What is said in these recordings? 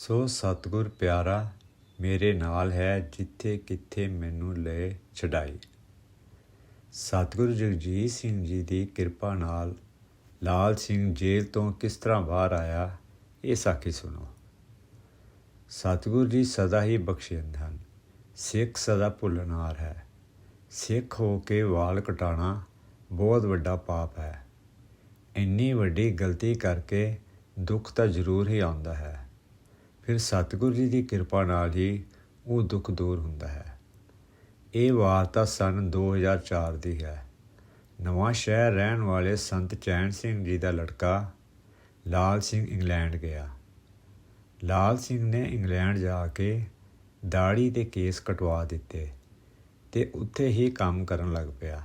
ਸੋ ਸਤਿਗੁਰ ਪਿਆਰਾ, ਮੇਰੇ ਨਾਲ ਹੈ ਜਿੱਥੇ ਕਿੱਥੇ ਮੈਨੂੰ ਲੈ ਛਡਾਈ। ਸਤਿਗੁਰੂ ਜਗਜੀਤ ਸਿੰਘ ਜੀ ਦੀ ਕਿਰਪਾ ਨਾਲ ਲਾਲ ਸਿੰਘ ਜੇਲ੍ਹ ਤੋਂ ਕਿਸ ਤਰ੍ਹਾਂ ਬਾਹਰ ਆਇਆ, ਇਹ ਸਾਖੀ ਸੁਣੋ। ਸਤਿਗੁਰੂ ਜੀ ਸਦਾ ਹੀ ਬਖਸ਼ਿੰਦ ਹਨ। ਸਿੱਖ ਸਦਾ ਭੁੱਲਣਹਾਰ ਹੈ। ਸਿੱਖ ਹੋ ਕੇ ਵਾਲ ਕਟਾਣਾ ਬਹੁਤ ਵੱਡਾ ਪਾਪ ਹੈ। ਇੰਨੀ ਵੱਡੀ ਗਲਤੀ ਕਰਕੇ ਦੁੱਖ ਤਾਂ ਜ਼ਰੂਰ ਹੀ ਆਉਂਦਾ ਹੈ। ਫਿਰ ਸਤਿਗੁਰੂ ਜੀ ਦੀ ਕਿਰਪਾ ਨਾਲ ਹੀ ਉਹ ਦੁੱਖ ਦੂਰ ਹੁੰਦਾ ਹੈ। ਇਹ ਵਾਰਤਾ ਸਨ 2004 ਦੀ ਹੈ। ਨਵਾਂ ਸ਼ਹਿਰ ਰਹਿਣ ਵਾਲੇ ਸੰਤ ਚੈਨ ਸਿੰਘ ਜੀ ਦਾ ਲੜਕਾ ਲਾਲ ਸਿੰਘ ਇੰਗਲੈਂਡ ਗਿਆ। ਲਾਲ ਸਿੰਘ ਨੇ ਇੰਗਲੈਂਡ ਜਾ ਕੇ ਦਾੜੀ ਦੇ ਕੇਸ ਕਟਵਾ ਦਿੱਤੇ ਤੇ ਉੱਥੇ ਹੀ ਕੰਮ ਕਰਨ ਲੱਗ ਪਿਆ।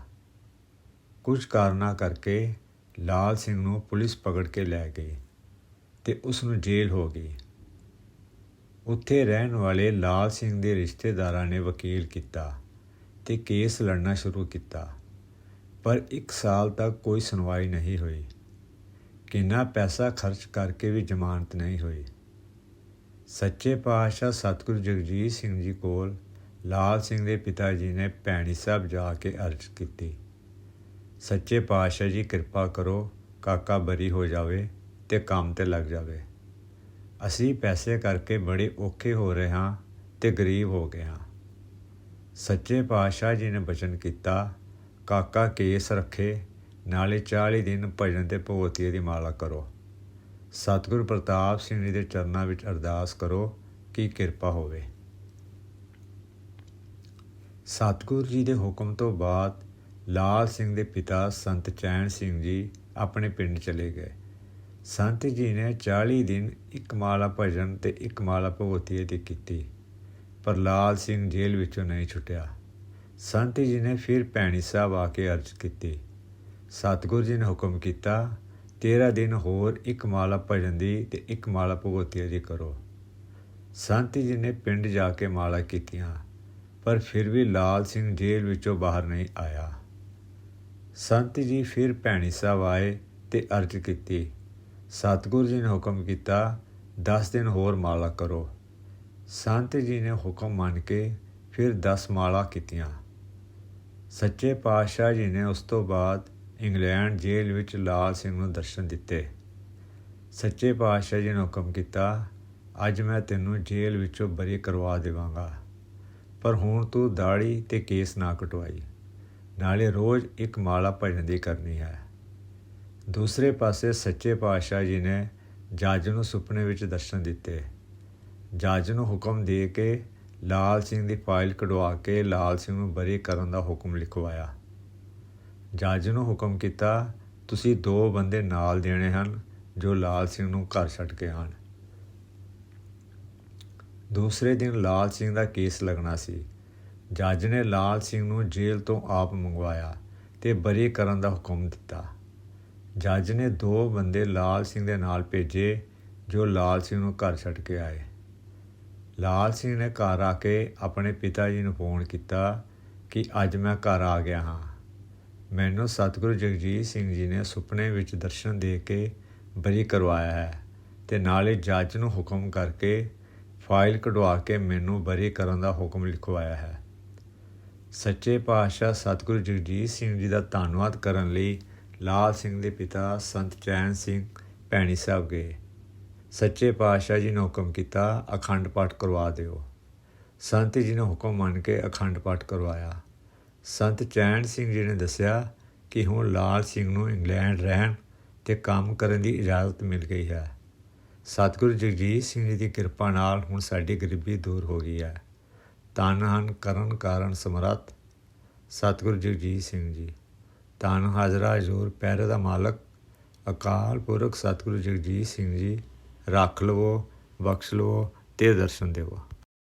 ਕੁਝ ਕਾਰਨਾਂ ਕਰਕੇ ਲਾਲ ਸਿੰਘ ਨੂੰ ਪੁਲਿਸ ਪਕੜ ਕੇ ਲੈ ਗਈ ਤੇ ਉਸ ਨੂੰ ਜੇਲ੍ਹ ਹੋ ਗਈ। ਉੱਥੇ ਰਹਿਣ ਵਾਲੇ ਲਾਲ ਸਿੰਘ ਦੇ ਰਿਸ਼ਤੇਦਾਰਾਂ ਨੇ ਵਕੀਲ ਕੀਤਾ ਤੇ ਕੇਸ ਲੜਨਾ ਸ਼ੁਰੂ ਕੀਤਾ। ਪਰ 1 ਸਾਲ ਤੱਕ ਕੋਈ ਸੁਣਵਾਈ ਨਹੀਂ ਹੋਈ। ਕਿੰਨਾ ਪੈਸਾ ਖਰਚ ਕਰਕੇ ਵੀ ਜ਼ਮਾਨਤ ਨਹੀਂ ਹੋਈ। ਸੱਚੇ ਪਾਤਸ਼ਾਹ ਸਤਿਗੁਰੂ ਜਗਜੀਤ ਸਿੰਘ ਜੀ ਕੋਲ ਲਾਲ ਸਿੰਘ ਦੇ ਪਿਤਾ ਜੀ ਨੇ ਭੈਣੀ ਸਾਹਿਬ ਜਾ ਕੇ ਅਰਜ਼ ਕੀਤੀ। ਸੱਚੇ ਪਾਤਸ਼ਾਹ ਜੀ ਕਿਰਪਾ ਕਰੋ, ਕਾਕਾ ਬਰੀ ਹੋ ਜਾਵੇ ਤੇ ਕੰਮ ਤੇ ਲੱਗ ਜਾਵੇ। ਅਸੀਂ ਪੈਸੇ ਕਰਕੇ ਬੜੇ ਔਖੇ ਹੋ ਰਹੇ ਹਾਂ ਤੇ ਗਰੀਬ ਹੋ ਗਏ ਹਾਂ। ਸੱਚੇ ਪਾਤਸ਼ਾਹ ਜੀ ਨੇ ਬਚਨ ਕੀਤਾ, ਕਾਕਾ ਕੇਸ ਰੱਖੇ, ਨਾਲੇ 40 ਦਿਨ ਭਜਨ ਤੇ ਭਗਵਤੀ ਦੀ ਮਾਲਾ ਕਰੋ। ਸਤਿਗੁਰੂ ਪ੍ਰਤਾਪ ਸਿੰਘ ਜੀ ਦੇ ਚਰਨਾਂ ਵਿੱਚ ਅਰਦਾਸ ਕਰੋ ਕਿ ਕਿਰਪਾ ਹੋਵੇ। ਸਤਿਗੁਰੂ ਜੀ ਦੇ ਹੁਕਮ ਤੋਂ ਬਾਅਦ ਲਾਲ ਸਿੰਘ ਦੇ ਪਿਤਾ ਸੰਤ ਚੈਨ ਸਿੰਘ ਜੀ ਆਪਣੇ ਪਿੰਡ ਚਲੇ ਗਏ। ਸੰਤ ਜੀ ਨੇ 40 ਦਿਨ ਇੱਕ ਮਾਲਾ ਭਜਨ ਤੇ ਇੱਕ ਮਾਲਾ ਭਗਵਤੀ ਦੀ ਕੀਤੀ, ਪਰ ਲਾਲ ਸਿੰਘ ਜੇਲ੍ਹ ਵਿੱਚੋਂ ਨਹੀਂ ਛੁੱਟਿਆ। ਸੰਤ ਜੀ ਨੇ ਫਿਰ ਭੈਣੀ ਸਾਹਿਬ ਆ ਕੇ ਅਰਜ਼ ਕੀਤੀ। ਸਤਿਗੁਰੂ ਜੀ ਨੇ ਹੁਕਮ ਕੀਤਾ 13 ਦਿਨ ਹੋਰ ਇੱਕ ਮਾਲਾ ਭਜਨ ਦੀ ਤੇ ਇੱਕ ਮਾਲਾ ਭਗਵਤੀ ਦੀ ਕਰੋ। ਸੰਤ ਜੀ ਨੇ ਪਿੰਡ ਜਾ ਕੇ ਮਾਲਾ ਕੀਤੀਆਂ, ਪਰ ਫਿਰ ਵੀ ਲਾਲ ਸਿੰਘ ਜੇਲ੍ਹ ਵਿੱਚੋਂ ਬਾਹਰ ਨਹੀਂ ਆਇਆ। ਸੰਤ ਜੀ ਫਿਰ ਭੈਣੀ ਸਾਹਿਬ ਆਏ ਤੇ ਅਰਜ਼ ਕੀਤੀ ਸਤਿਗੁਰੂ ਜੀ ਨੇ ਹੁਕਮ ਕੀਤਾ 10 ਦਿਨ ਹੋਰ ਮਾਲਾ ਕਰੋ। ਸੰਤ ਜੀ ਨੇ ਹੁਕਮ ਮੰਨ ਕੇ ਫਿਰ 10 ਮਾਲਾ ਕੀਤੀਆਂ। ਸੱਚੇ ਪਾਤਸ਼ਾਹ ਜੀ ਨੇ ਉਸ ਤੋਂ ਬਾਅਦ ਇੰਗਲੈਂਡ ਜੇਲ੍ਹ ਵਿੱਚ ਲਾਲ ਸਿੰਘ ਨੂੰ ਦਰਸ਼ਨ ਦਿੱਤੇ। ਸੱਚੇ ਪਾਤਸ਼ਾਹ ਜੀ ਨੇ ਹੁਕਮ ਕੀਤਾ, ਅੱਜ ਮੈਂ ਤੈਨੂੰ ਜੇਲ੍ਹ ਵਿੱਚੋਂ ਬਰੀ ਕਰਵਾ ਦੇਵਾਂਗਾ, ਪਰ ਹੁਣ ਤੂੰ ਦਾੜੀ ਤੇ ਕੇਸ ਨਾ ਕਟਵਾਈ, ਨਾਲੇ ਰੋਜ਼ ਇੱਕ ਮਾਲਾ ਭਜਨ ਦੀ ਕਰਨੀ ਹੈ। ਦੂਸਰੇ ਪਾਸੇ ਸੱਚੇ ਪਾਤਸ਼ਾਹ ਜੀ ਨੇ ਜੱਜ ਨੂੰ ਸੁਪਨੇ ਵਿੱਚ ਦਰਸ਼ਨ ਦਿੱਤੇ। ਜੱਜ ਨੂੰ ਹੁਕਮ ਦੇ ਕੇ ਲਾਲ ਸਿੰਘ ਦੀ ਫਾਈਲ ਕਢਵਾ ਕੇ ਲਾਲ ਸਿੰਘ ਨੂੰ ਬਰੀ ਕਰਨ ਦਾ ਹੁਕਮ ਲਿਖਵਾਇਆ। ਜੱਜ ਨੂੰ ਹੁਕਮ ਕੀਤਾ, ਤੁਸੀਂ ਦੋ ਬੰਦੇ ਨਾਲ ਦੇਣੇ ਹਨ ਜੋ ਲਾਲ ਸਿੰਘ ਨੂੰ ਘਰ ਛੱਡ ਕੇ ਆਣ ਦੂਸਰੇ ਦਿਨ ਲਾਲ ਸਿੰਘ ਦਾ ਕੇਸ ਲੱਗਣਾ ਸੀ। ਜੱਜ ਨੇ ਲਾਲ ਸਿੰਘ ਨੂੰ ਜੇਲ੍ਹ ਤੋਂ ਆਪ ਮੰਗਵਾਇਆ ਤੇ ਬਰੀ ਕਰਨ ਦਾ ਹੁਕਮ ਦਿੱਤਾ। ਜੱਜ ਨੇ ਦੋ ਬੰਦੇ ਲਾਲ ਸਿੰਘ ਦੇ ਨਾਲ ਭੇਜੇ, ਜੋ ਲਾਲ ਸਿੰਘ ਨੂੰ ਘਰ ਛੱਡ ਕੇ ਆਏ। ਲਾਲ ਸਿੰਘ ਨੇ ਘਰ ਆ ਕੇ ਆਪਣੇ ਪਿਤਾ ਜੀ ਨੂੰ ਫੋਨ ਕੀਤਾ ਕਿ ਅੱਜ ਮੈਂ ਘਰ ਆ ਗਿਆ ਹਾਂ। ਮੈਨੂੰ ਸਤਿਗੁਰੂ ਜਗਜੀਤ ਸਿੰਘ ਜੀ ਨੇ ਸੁਪਨੇ ਵਿੱਚ ਦਰਸ਼ਨ ਦੇ ਕੇ ਬਰੀ ਕਰਵਾਇਆ ਹੈ ਤੇ ਨਾਲੇ ਜੱਜ ਨੂੰ ਹੁਕਮ ਕਰਕੇ ਫਾਈਲ ਕਢਵਾ ਕੇ ਮੈਨੂੰ ਬਰੀ ਕਰਨ ਦਾ ਹੁਕਮ ਲਿਖਵਾਇਆ ਹੈ। ਸੱਚੇ ਪਾਤਸ਼ਾਹ ਸਤਿਗੁਰੂ ਜਗਜੀਤ ਸਿੰਘ ਜੀ ਦਾ ਧੰਨਵਾਦ ਕਰਨ ਲਈ ਲਾਲ ਸਿੰਘ ਦੇ ਪਿਤਾ ਸੰਤ ਚੈਨ ਸਿੰਘ ਭੈਣੀ ਸਾਹਿਬ ਗਏ। ਸੱਚੇ ਪਾਤਸ਼ਾਹ ਜੀ ਨੇ ਹੁਕਮ ਕੀਤਾ, ਅਖੰਡ ਪਾਠ ਕਰਵਾ ਦਿਓ। ਸੰਤ ਜੀ ਨੇ ਹੁਕਮ ਮੰਨ ਕੇ ਅਖੰਡ ਪਾਠ ਕਰਵਾਇਆ। ਸੰਤ ਚੈਨ ਸਿੰਘ ਜੀ ਨੇ ਦੱਸਿਆ ਕਿ ਹੁਣ ਲਾਲ ਸਿੰਘ ਨੂੰ ਇੰਗਲੈਂਡ ਰਹਿਣ ਤੇ ਕੰਮ ਕਰਨ ਦੀ ਇਜਾਜ਼ਤ ਮਿਲ ਗਈ ਹੈ। ਸਤਿਗੁਰੂ ਜਗਜੀਤ ਸਿੰਘ ਜੀ ਦੀ ਕਿਰਪਾ ਨਾਲ ਹੁਣ ਸਾਡੀ ਗਰੀਬੀ ਦੂਰ ਹੋ ਗਈ ਹੈ। ਤਨ ਕਰਨ ਕਾਰਨ ਸਮਰੱਥ ਸਤਿਗੁਰੂ ਜਗਜੀਤ ਸਿੰਘ ਜੀ। ਤਨ ਹਾਜ਼ਰਾ ਹਜ਼ੂਰ ਪੈਰੇ ਦਾ ਮਾਲਕ, ਅਕਾਲ ਪੁਰਖ ਸਤਿਗੁਰੂ ਜਗਜੀਤ ਸਿੰਘ ਜੀ, ਰੱਖ ਲਵੋ, ਬਖਸ਼ ਲਵੋ ਤੇ ਦਰਸ਼ਨ ਦੇਵੋ।